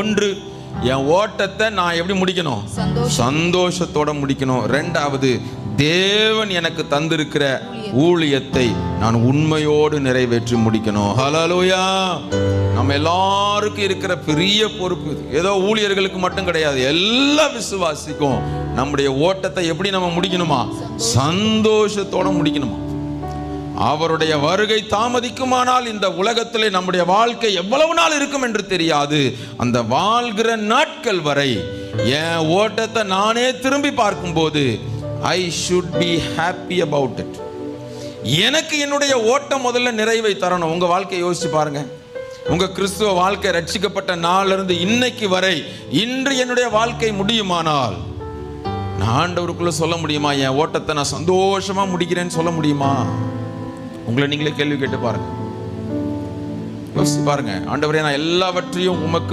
ஒன்று என் ஓட்டத்தை நான் எப்படி முடிக்கணும்? சந்தோஷத்தோட முடிக்கணும். ரெண்டாவது தேவன் எனக்கு தந்திருக்கிற ஊழியத்தை நான் உண்மையோடு நிறைவேற்றி முடிக்கணும். ஹலலூயா நம்ம எல்லாருக்கும் இருக்கிற பெரிய பொறுப்பு. ஏதோ ஊழியர்களுக்கு மட்டும் கிடையாது. எல்லா விசுவாசிக்கும் நம்முடைய ஓட்டத்தை எப்படி நம்ம முடிக்கணுமா? சந்தோஷத்தோட முடிக்கணுமா? அவருடைய வருகை தாமதிக்குமானால் இந்த உலகத்திலே நம்முடைய வாழ்க்கை எவ்வளவு நாள் இருக்கும் என்று தெரியாது. அந்த வாழ்கிற நாட்கள் வரை என் ஓட்டத்தை நானே திரும்பி பார்க்கும்போது I should be happy about it எனக்கு என்னுடைய ஓட்டம் முதல்ல நிறைவை தரணும். உங்கள் வாழ்க்கையை யோசிச்சு பாருங்க. உங்க கிறிஸ்துவ வாழ்க்கை ரட்சிக்கப்பட்ட நாளிலிருந்து இன்னைக்கு வரை இன்று என்னுடைய வாழ்க்கை முடியுமானால் நான் ஆண்டவருக்குள்ள சொல்ல முடியுமா? என் ஓட்டத்தை நான் சந்தோஷமா முடிக்கிறேன்னு சொல்ல முடியுமா? உங்களை நீங்களே கேள்வி கேட்டு பாருங்க. யோசிச்சு பாருங்க. ஆண்டவரே நான் எல்லாவற்றையும் உமக்கு